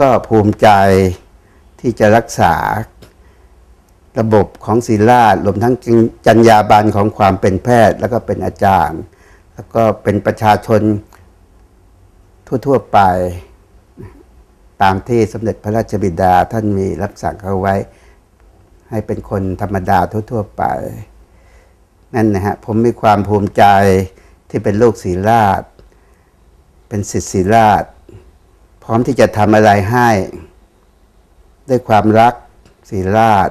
ก็ภูมิใจที่จะรักษาระบบของศิลาชรวมทั้งจรรยาบรรณของความเป็นแพทย์ แล้วก็เป็นอาจารย์ แล้วก็เป็นประชาชนทั่ว ๆ ไปตามที่สมเด็จพระราชบิดาท่านมีรับสั่งเขาไว้ ให้เป็นคนธรรมดาทั่ว ๆ ไป นั่นนะฮะผมมีความภูมิใจที่เป็นลูกศรีราชเป็นศิษย์ศรีราช ร้อมที่จะทำอะไรให้ ด้วยความรักศรีราช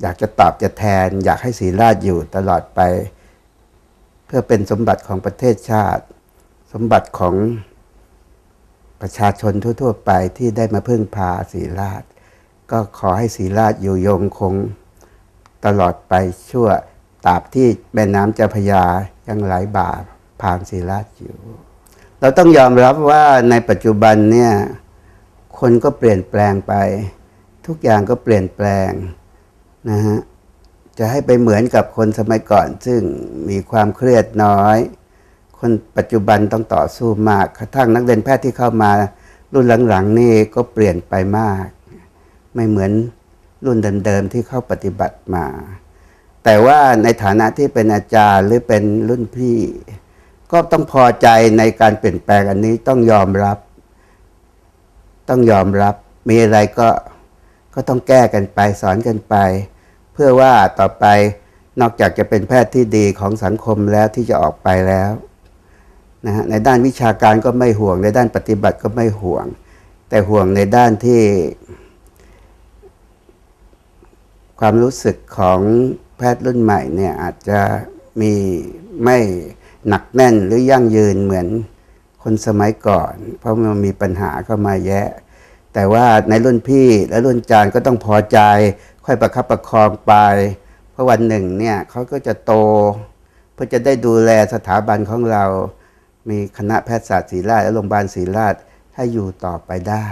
อยากจะตอบจะแทน อยากให้ศรีราชอยู่ตลอดไป เพื่อเป็นสมบัติของประเทศชาติ สมบัติของประชาชนทั่ว ๆ ไปที่ได้มาพึ่งพาศรีราช ก็ขอให้ศรีราชอยู่ยงคงตลอดไปชั่วตราบที่แม่น้ำเจ้าพยายังไหลบ่าผ่านศรีราชอยู่ เราต้องยอมรับว่าในปัจจุบันเนี่ยคนก็เปลี่ยนแปลงไป ทุกอย่างก็เปลี่ยนแปลงนะฮะจะให้ไปเหมือนกับคนสมัยก่อน ซึ่งมีความเครียดน้อย คนปัจจุบันต้องต่อสู้มากกระทั่งนักเรียนแพทย์ที่เข้ามา รุ่นหลังๆนี่ก็เปลี่ยนไปมาก ไม่เหมือนรุ่นเดิมๆที่เข้าปฏิบัติมา แต่ว่าในฐานะที่เป็นอาจารย์หรือเป็นรุ่นพี่ ก็ต้องพอใจในการเปลี่ยนแปลงอันนี้ต้องยอมรับ ต้องยอมรับ มีอะไรก็ก็ต้องแก้กันไปสอนกันไป เพื่อว่าต่อไปนอกจากจะเป็นแพทย์ที่ดีของสังคมแล้วที่จะออกไปแล้วนะฮะในด้านวิชาการก็ไม่ห่วง ในด้านปฏิบัติก็ไม่ห่วง แต่ห่วงในด้านที่ ความรู้สึกของแพทย์รุ่นใหม่เนี่ยอาจจะมีไม่ หนักแน่นหรือยั่งยืนเหมือนคนสมัยก่อน เพราะมันมีปัญหาเข้ามาแยะ แต่ว่าในรุ่นพี่และรุ่นจานก็ต้องพอใจ ค่อยประคับประคองไป เพราะวันหนึ่งเนี่ยเขาก็จะโต เพื่อจะได้ดูแลสถาบันของเรา มีคณะแพทยศาสตร์ศรีราชและโรงพยาบาลศรีราชให้อยู่ต่อไปได้